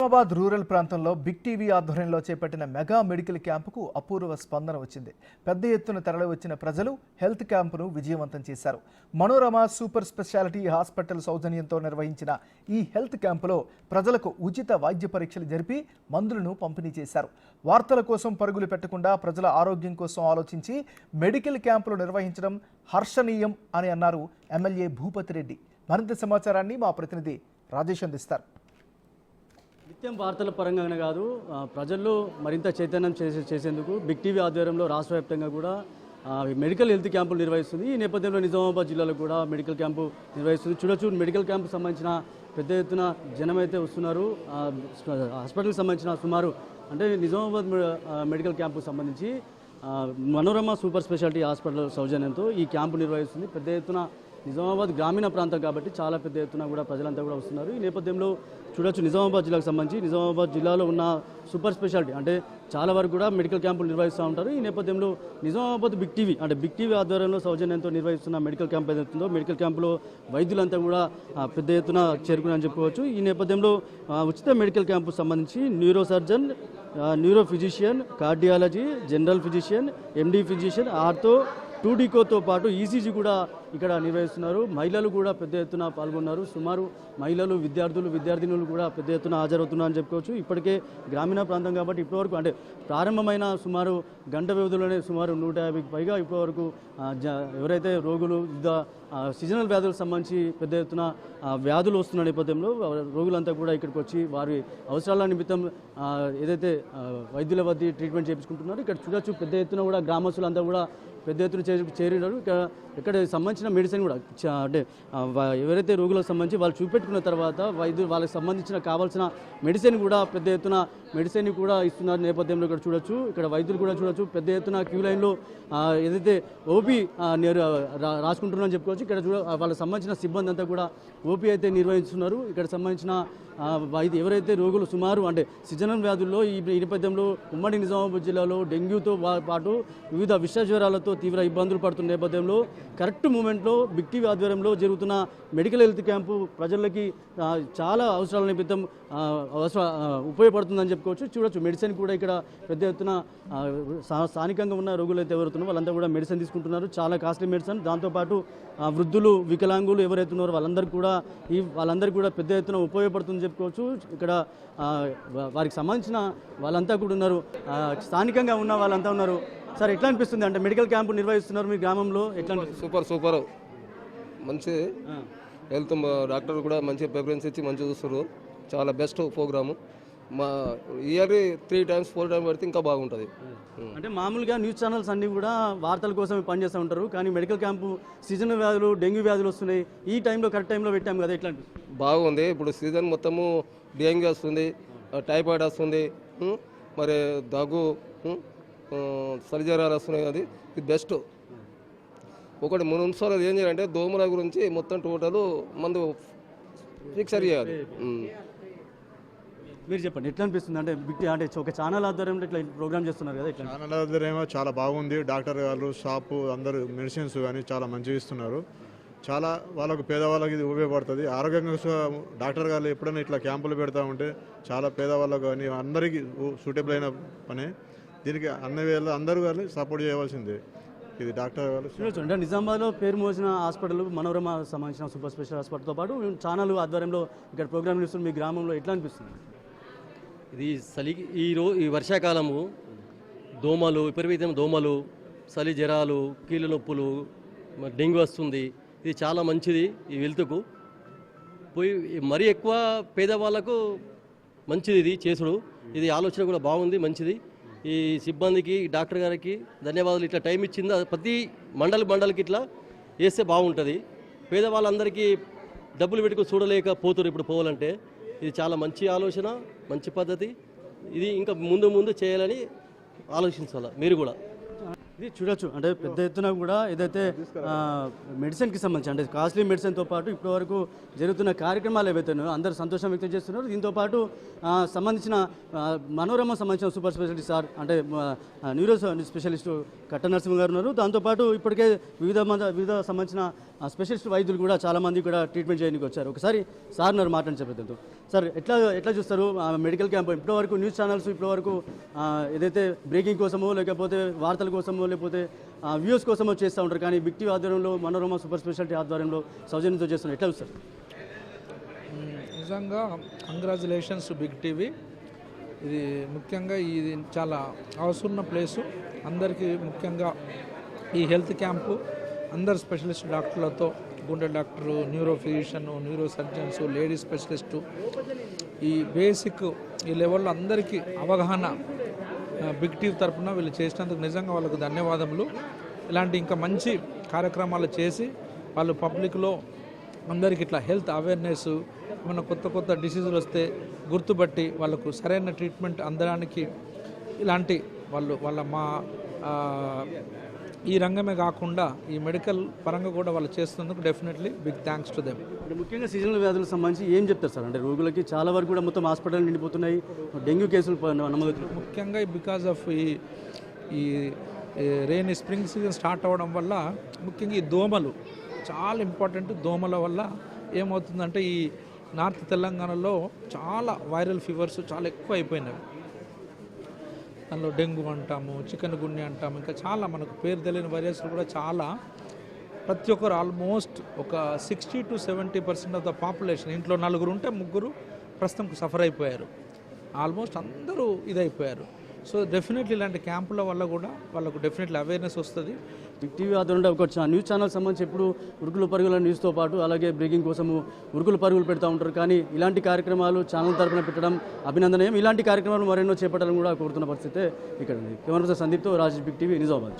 Nizamabad rural ప్రాంతంలో big TV ఆధ్వర్యంలో చేపట్టిన మెగా మెడికల్ క్యాంపుకు అపూర్వ స్పందన వచ్చింది. పెద్ద ఎత్తున తరలి వచ్చిన ప్రజలు హెల్త్ క్యాంపును విజయవంతం చేశారు. మనోరమ సూపర్ స్పెషాలిటీ హాస్పిటల్ సౌజన్యంతో నిర్వహించిన ఈ హెల్త్ క్యాంపులో ప్రజలకు ఉచిత వైద్య పరీక్షలు జరిపి మందులను పంపిణీ చేశారు. వార్తల కోసం పరుగులు పెట్టకుండా ప్రజల ఆరోగ్యం కోసం ఆలోచించి మెడికల్ క్యాంపులు నిర్వహించడం హర్షణీయం అని అన్నారు ఎమ్మెల్యే భూపతి రెడ్డి మరింత సమాచారాన్ని మా ప్రతినిధి రాజేష్ అందిస్తారు. నిత్యం వార్తల పరంగానే కాదు ప్రజల్లో మరింత చైతన్యం చేసే చేసేందుకు బిగ్ టీవీ ఆధ్వర్యంలో రాష్ట్ర వ్యాప్తంగా కూడా మెడికల్ హెల్త్ క్యాంపులు నిర్వహిస్తుంది. ఈ నేపథ్యంలో నిజామాబాద్ జిల్లాలో కూడా మెడికల్ క్యాంపు నిర్వహిస్తుంది. చూడొచ్చు మెడికల్ క్యాంపు సంబంధించిన పెద్ద ఎత్తున జనం అయితే వస్తున్నారు. హాస్పిటల్కి సంబంధించిన సుమారు అంటే నిజామాబాద్ మెడికల్ క్యాంపుకు సంబంధించి మనోరమ సూపర్ స్పెషాలిటీ హాస్పిటల్ సౌజన్యంతో ఈ క్యాంపు నిర్వహిస్తుంది. పెద్ద ఎత్తున నిజామాబాద్ గ్రామీణ ప్రాంతం కాబట్టి చాలా పెద్ద ఎత్తున కూడా ప్రజలంతా కూడా వస్తున్నారు. ఈ నేపథ్యంలో చూడొచ్చు నిజామాబాద్ జిల్లాకు సంబంధించి నిజామాబాద్ జిల్లాలో ఉన్న సూపర్ స్పెషాలిటీ. అంటే చాలా వరకు కూడా మెడికల్ క్యాంపులు నిర్వహిస్తూ ఉంటారు. ఈ నేపథ్యంలో నిజామాబాద్ బిగ్ టీవీ అంటే బిగ్ టీవీ ఆధ్వర్యంలో సౌజన్యంతో నిర్వహిస్తున్న మెడికల్ క్యాంప్ ఏదైతుందో మెడికల్ క్యాంపులో వైద్యులంతా కూడా పెద్ద ఎత్తున చేరుకున్నారని చెప్పుకోవచ్చు. ఈ నేపథ్యంలో ఉచిత మెడికల్ క్యాంపు సంబంధించి neuro surgeon neuro physician cardiology general physician MD physician ortho టూడీకోతో పాటు ఈసీజీ కూడా ఇక్కడ నిర్వహిస్తున్నారు. మహిళలు కూడా పెద్ద ఎత్తున పాల్గొన్నారు. సుమారు మహిళలు విద్యార్థులు విద్యార్థినులు కూడా పెద్ద ఎత్తున హాజరవుతున్నారని చెప్పుకోవచ్చు. ఇప్పటికే గ్రామీణ ప్రాంతం కాబట్టి ఇప్పటివరకు అంటే ప్రారంభమైన సుమారు గంట వ్యవధిలోనే సుమారు నూట యాభైకి పైగా ఇప్పటివరకు ఎవరైతే రోగులు వివిధ సీజనల్ వ్యాధులకు సంబంధించి పెద్ద ఎత్తున వ్యాధులు వస్తున్న నేపథ్యంలో రోగులంతా కూడా ఇక్కడికి వచ్చి వారి అవసరాల నిమిత్తం ఏదైతే వైద్యుల వద్ద ట్రీట్మెంట్ చేయించుకుంటున్నారో ఇక్కడ చూడొచ్చు పెద్ద ఎత్తున కూడా గ్రామస్తులంతా కూడా పెద్ద ఎత్తున చేరినారు. ఇక్కడ ఇక్కడ సంబంధించిన మెడిసిన్ కూడా అంటే ఎవరైతే రోగులకు సంబంధించి వాళ్ళు చూపెట్టుకున్న తర్వాత వైద్యులు వాళ్ళకి సంబంధించిన కావాల్సిన మెడిసిన్ కూడా పెద్ద ఎత్తున మెడిసిన్ కూడా ఇస్తున్నారు నేపథ్యంలో ఇక్కడ చూడొచ్చు. ఇక్కడ వైద్యులు కూడా చూడొచ్చు. పెద్ద ఎత్తున క్యూ లైన్లో ఏదైతే ఓపీ నేరు రా- రాసుకుంటున్నారని చెప్పుకోవచ్చు. ఇక్కడ చూడ వాళ్ళకి సంబంధించిన సిబ్బంది అంతా కూడా ఓపీ అయితే నిర్వహిస్తున్నారు. ఇక్కడ సంబంధించిన వైద్య ఎవరైతే రోగులు సుమారు అంటే సిజనల్ వ్యాధుల్లో ఈ నేపథ్యంలో ఉమ్మడి నిజామాబాద్ జిల్లాలో డెంగ్యూతో పాటు వివిధ విష జ్వరాలతో తీవ్ర ఇబ్బందులు పడుతున్న నేపథ్యంలో కరెక్ట్ మూమెంట్లో బిగ్ టీవీ ఆధ్వర్యంలో జరుగుతున్న మెడికల్ హెల్త్ క్యాంపు ప్రజలకి చాలా అవసరాల నిమిత్తం అవసర ఉపయోగపడుతుందని చెప్పుకోవచ్చు. చూడొచ్చు మెడిసిన్ కూడా ఇక్కడ పెద్ద ఎత్తున స్థా- స్థానికంగా ఉన్న రోగులు అయితే ఎవరుతున్నారో వాళ్ళంతా కూడా మెడిసిన్ తీసుకుంటున్నారు. చాలా కాస్ట్లీ మెడిసిన్. దాంతోపాటు వృద్ధులు వికలాంగులు ఎవరైతే ఉన్నారో కూడా ఈ వాళ్ళందరూ కూడా పెద్ద ఎత్తున ఉపయోగపడుతుందని చెప్పుకోవచ్చు. ఇక్కడ వారికి సంబంధించిన వాళ్ళంతా కూడా ఉన్నారు. స్థానికంగా ఉన్న వాళ్ళంతా ఉన్నారు. సార్ ఎట్లా అనిపిస్తుంది? అంటే మెడికల్ క్యాంపు నిర్వహిస్తున్నారు మీ గ్రామంలో ఎట్లా సూపర్ సూపర్ మంచి హెల్త్ డాక్టర్ కూడా మంచి ప్రిఫరెన్స్ ఇచ్చి మంచిగా చూస్తారు చాలా బెస్ట్ ప్రోగ్రాము. మా year three times four times పెడితే ఇంకా బాగుంటుంది. అంటే మామూలుగా న్యూస్ ఛానల్స్ అన్ని కూడా వార్తల కోసమే పనిచేస్తూ ఉంటారు కానీ మెడికల్ క్యాంపు సీజనల్ వ్యాధులు డెంగ్యూ వ్యాధులు వస్తున్నాయి. ఈ టైంలో కరెక్ట్ టైంలో పెట్టాం కదా ఎట్లా అనిపిస్తుంది? బాగుంది. ఇప్పుడు సీజన్ మొత్తము డెంగ్యూ వస్తుంది టైఫాయిడ్ వస్తుంది? మరి దగ్గు సరిజరాలు వస్తున్నాయి అది. ఇది బెస్ట్ ఒకటి మున్సిపల్ ఏం చేయాలంటే దోమల గురించి మొత్తం టోటల్ మందు ఫిక్సర్ చేయాలి. మీరు చెప్పండి ఎట్లా అనిపిస్తుంది? అంటే బిగ్ అంటే ఒక ఛానల్ ఆధ్వర్యంలో ఇట్లా ప్రోగ్రామ్ చేస్తున్నారు కదా ఎట్లా ఛానల్ ఏమో చాలా బాగుంది. డాక్టర్ గారు షాపు అందరూ మెడిసిన్స్ కానీ చాలా మంచిగా ఇస్తున్నారు. చాలా వాళ్ళకు పేదవాళ్ళకి ఇది ఉపయోగపడుతుంది. ఆరోగ్యంగా డాక్టర్ గారు ఎప్పుడైనా ఇట్లా క్యాంపులు పెడతా ఉంటే చాలా పేదవాళ్ళకు కానీ అందరికీ సూటబుల్ అయిన పని. దీనికి అన్ని వేళ అందరూ కానీ సపోర్ట్ చేయవలసిందే. ఇది డాక్టర్ చూడొచ్చు అంటే నిజామాబాద్లో పేరు మోసిన హాస్పిటల్ మనోరమ సంబంధించిన సూపర్ స్పెషల్ హాస్పిటల్తో పాటు ఛానల్ ఆధ్వర్యంలో ఇక్కడ ప్రోగ్రామ్ ఇస్తున్న మీ గ్రామంలో ఎట్లా అనిపిస్తుంది? ఇది చలి ఈ రో ఈ వర్షాకాలము దోమలు విపరీతమైన దోమలు చలి జ్వరాలు కీళ్ళ నొప్పులు డెంగ్యూ వస్తుంది. ఇది చాలా మంచిది ఈ వెల్త్కు పోయి మరీ ఎక్కువ పేదవాళ్ళకు మంచిది ఇది చేసుడు. ఇది ఆలోచన కూడా బాగుంది మంచిది. ఈ సిబ్బందికి డాక్టర్ గారికి ధన్యవాదాలు. ఇట్లా టైం ఇచ్చింది? ప్రతి మండలి మండలికి ఇట్లా వేస్తే బాగుంటుంది. పేదవాళ్ళందరికీ డబ్బులు పెట్టుకుని చూడలేకపోతున్నారు ఇప్పుడు పోవాలంటే. ఇది చాలా మంచి ఆలోచన మంచి పద్ధతి. ఇది ఇంకా ముందు ముందు చేయాలని ఆలోచించాలి మీరు కూడా? ఇది చూడొచ్చు. అంటే పెద్ద ఎత్తున కూడా ఏదైతే మెడిసిన్ మెడిసిన్కి సంబంధించి అంటే కాస్ట్లీ మెడిసిన్తో పాటు ఇప్పటివరకు జరుగుతున్న కార్యక్రమాలు ఏవైతే అందరూ సంతోషం వ్యక్తం చేస్తున్నారు. దీంతో పాటు సంబంధించిన మనోరమ సంబంధించిన సూపర్ స్పెషాలిటీ సార్ అంటే న్యూరో స్పెషలిస్ట్ కట్ట నరసింహ గారు ఉన్నారు. దాంతోపాటు ఇప్పటికే వివిధ వివిధ సంబంధించిన స్పెషలిస్ట్ వైద్యులు కూడా చాలామంది కూడా ట్రీట్మెంట్ చేయడానికి వచ్చారు. ఒకసారి సార్ నన్ను మాట్లాడి చెప్పేద్దాం సార్ ఎట్లా ఎట్లా చూస్తారు? ఆ మెడికల్ క్యాంప్ ఇప్పటి వరకు న్యూస్ ఛానల్స్ ఇప్పటి వరకు ఏదైతే బ్రేకింగ్ కోసమో లేకపోతే వార్తల కోసమో లేకపోతే వ్యూస్ కోసమో చేస్తూ ఉంటారు. కానీ బిగ్ టీవీ ఆధ్వర్యంలో మనోరమ సూపర్ స్పెషాలిటీ ఆధ్వర్యంలో సౌజన్యంతో చేస్తున్నారు. ఎట్లా చూస్తారు నిజంగా కంగ్రాచులేషన్స్ బిగ్ టీవీ ఇది ముఖ్యంగా ఇది చాలా అవసరమైన ప్లేసు అందరికీ ముఖ్యంగా ఈ హెల్త్ క్యాంపు అందరు స్పెషలిస్ట్ డాక్టర్లతో గుండె doctor neuro physician neuro surgeons lady specialist ఈ బేసిక్ ఈ లెవెల్లో అందరికీ అవగాహన బిగ్ టీవ్ తరపున వీళ్ళు చేసినందుకు నిజంగా వాళ్ళకు ధన్యవాదములు. ఇలాంటి ఇంకా మంచి కార్యక్రమాలు చేసి వాళ్ళు పబ్లిక్లో అందరికి ఇట్లా హెల్త్ అవేర్నెస్ ఏమైనా కొత్త కొత్త డిసీజులు వస్తే గుర్తుపట్టి వాళ్ళకు సరైన ట్రీట్మెంట్ అందడానికి ఇలాంటి వాళ్ళు వాళ్ళ మా ఈ రంగమే కాకుండా ఈ మెడికల్ పరంగా కూడా వాళ్ళు చేస్తున్నందుకు definitely big thanks to them ముఖ్యంగా సీజనల్ వ్యాధులకు సంబంధించి ఏం చెప్తారు సార్? అంటే రోగులకి చాలా వరకు కూడా మొత్తం హాస్పిటల్ నిండిపోతున్నాయి డెంగ్యూ కేసులు నమోదవుతున్నాయి. ముఖ్యంగా బికాజ్ ఆఫ్ ఈ ఈ రెయిన్ స్ప్రింగ్ సీజన్ స్టార్ట్ అవ్వడం వల్ల ముఖ్యంగా ఈ దోమలు చాలా ఇంపార్టెంట్ దోమల వల్ల ఏమవుతుందంటే ఈ నార్త్ తెలంగాణలో చాలా వైరల్ ఫీవర్స్ చాలా ఎక్కువ అయిపోయినవి. దానిలో డెంగ్యూ అంటాము చికెన్ గుండె అంటాము ఇంకా చాలా మనకు పేరు తెలియని వైరస్లు కూడా చాలా. ప్రతి ఒక్కరు ఆల్మోస్ట్ ఒక sixty to seventy percent of the population ఇంట్లో నలుగురు ఉంటే ముగ్గురు ప్రస్తుతం సఫర్ అయిపోయారు. ఆల్మోస్ట్ అందరూ ఇదైపోయారు. సో డెఫినెట్లీ ఇలాంటి క్యాంపుల వల్ల కూడా వాళ్ళకు డెఫినెట్లీ అవేర్నెస్ వస్తుంది. టీవీ ఆధారంగా ఒక న్యూస్ ఛానల్ సంబంధించి ఎప్పుడు ఉరుకుల పరుగుల న్యూస్తో పాటు అలాగే బ్రేకింగ్ కోసము ఉరుకుల పరుగులు పెడతా ఉంటారు. కానీ ఇలాంటి కార్యక్రమాలు ఛానల్ తరఫున పెట్టడం అభినందనీయం. ఇలాంటి కార్యక్రమాలు మరెన్నో చేపట్టాలని కూడా కోరుతున్న పరిస్థితి ఇక్కడ ఉంది కెమెరా సందీప్తో రాజీ బిగ్ టీవీ నిజామాబాద్.